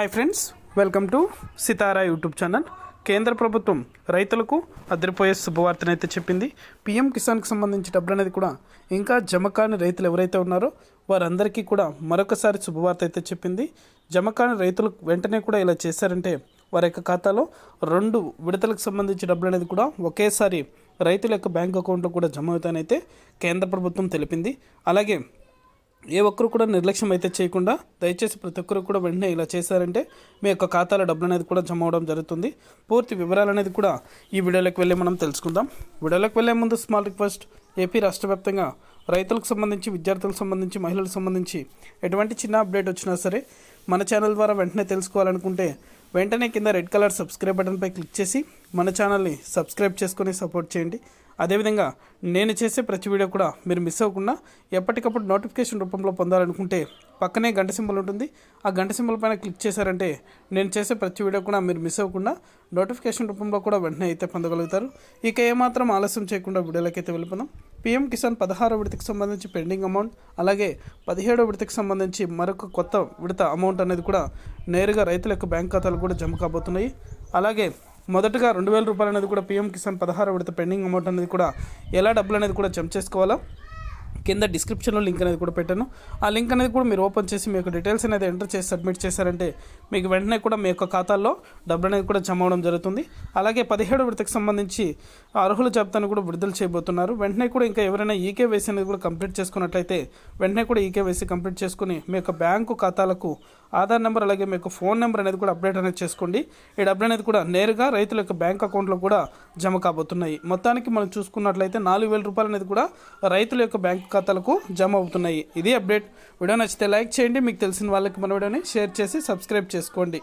Hi friends welcome to Sitara YouTube channel కేంద్ర ప్రభుత్వం రైతులకు అదిరిపోయే శుభవార్తనైతే చెప్పింది. పీఎం కిసాన్కి సంబంధించి డబ్బులు అనేది కూడా ఇంకా జమ కాని రైతులు ఎవరైతే ఉన్నారో వారందరికీ కూడా మరొకసారి శుభవార్త అయితే చెప్పింది. జమ కాని రైతులు వెంటనే కూడా ఇలా చేశారంటే వారి యొక్క ఖాతాలో రెండు విడతలకు సంబంధించి డబ్బులు అనేది కూడా ఒకేసారి రైతుల యొక్క బ్యాంక్ అకౌంట్లో కూడా జమ అవుతానైతే కేంద్ర ప్రభుత్వం తెలిపింది. అలాగే ఏ ఒక్కరు కూడా నిర్లక్ష్యం అయితే చేయకుండా దయచేసి ప్రతి ఒక్కరు కూడా వెంటనే ఇలా చేశారంటే మీ యొక్క ఖాతాలో డబ్బులు అనేది కూడా జమ అవడం జరుగుతుంది. పూర్తి వివరాలు అనేది కూడా ఈ వీడియోలోకి వెళ్ళి మనం తెలుసుకుందాం. వీడియోలోకి వెళ్ళే ముందు స్మాల్ రిక్వెస్ట్ ఏపీ రాష్ట్ర వ్యాప్తంగా రైతులకు సంబంధించి విద్యార్థులకు సంబంధించి మహిళలకు సంబంధించి ఎటువంటి చిన్న అప్డేట్ వచ్చినా సరే మన ఛానల్ ద్వారా వెంటనే తెలుసుకోవాలనుకుంటే వెంటనే కింద రెడ్ కలర్ సబ్స్క్రైబ్ బటన్పై క్లిక్ చేసి మన ఛానల్ని సబ్స్క్రైబ్ చేసుకొని సపోర్ట్ చేయండి. అదేవిధంగా నేను చేసే ప్రతి వీడియో కూడా మీరు మిస్ అవ్వకుండా ఎప్పటికప్పుడు నోటిఫికేషన్ రూపంలో పొందాలనుకుంటే పక్కనే గంట సింబల్ ఉంటుంది. ఆ గంట సింబల్ పైన క్లిక్ చేశారంటే నేను చేసే ప్రతి వీడియో కూడా మీరు మిస్ అవ్వకుండా నోటిఫికేషన్ రూపంలో కూడా వెంటనే అయితే పొందగలుగుతారు. ఇక ఏమాత్రం ఆలస్యం చేయకుండా వీడియోలకైతే వెళ్ళిపోదాం. పీఎం కిసాన్ పదహారో విడతకు సంబంధించి పెండింగ్ అమౌంట్ అలాగే పదిహేడో విడతకు సంబంధించి మరొక కొత్త విడత అమౌంట్ అనేది కూడా నేరుగా రైతుల యొక్క బ్యాంక్ ఖాతాలు కూడా జమ కాబోతున్నాయి. అలాగే మొదటగా రెండు వేల రూపాయలు అనేది కూడా పీఎం కిసాన్ పదహారు విడత పెండింగ్ అమౌంట్ అనేది కూడా ఎలా డబ్బులు అనేది కూడా జమ చేసుకోవాలా? కింద డిస్క్రిప్షన్లో లింక్ అనేది కూడా పెట్టాను. ఆ లింక్ అనేది కూడా మీరు ఓపెన్ చేసి మీకు డీటెయిల్స్ అనేది ఎంటర్ చేసి సబ్మిట్ చేశారంటే మీకు వెంటనే కూడా మీ యొక్క ఖాతాల్లో డబ్బులు అనేది కూడా జమ అవడం జరుగుతుంది. అలాగే పదిహేడు విడతకు సంబంధించి అర్హుల జాబితాను కూడా విడుదల చేయబోతున్నారు. వెంటనే కూడా ఇంకా ఎవరైనా ఈకేవైసీ అనేది కూడా కంప్లీట్ చేసుకున్నట్లయితే వెంటనే కూడా ఈకేవైసీ కంప్లీట్ చేసుకుని మీ యొక్క బ్యాంకు ఖాతాలకు ఆధార్ నెంబర్ అలాగే మీ యొక్క ఫోన్ నెంబర్ అనేది కూడా అప్డేట్ అనేది చేసుకోండి. ఈ డబ్బులు అనేది కూడా నేరుగా రైతుల యొక్క బ్యాంక్ అకౌంట్లో కూడా జమ కాబోతున్నాయి. మొత్తానికి మనం చూసుకున్నట్లయితే నాలుగు వేల రూపాయలు అనేది కూడా రైతుల యొక్క బ్యాంక్ ఖాతాలకు జమ అవుతున్నాయి. ఇది అప్డేట్. వీడియో నచ్చితే లైక్ చేయండి. మీకు తెలిసిన వాళ్ళకి మన వీడియోని షేర్ చేసి సబ్స్క్రైబ్ చేసుకోండి.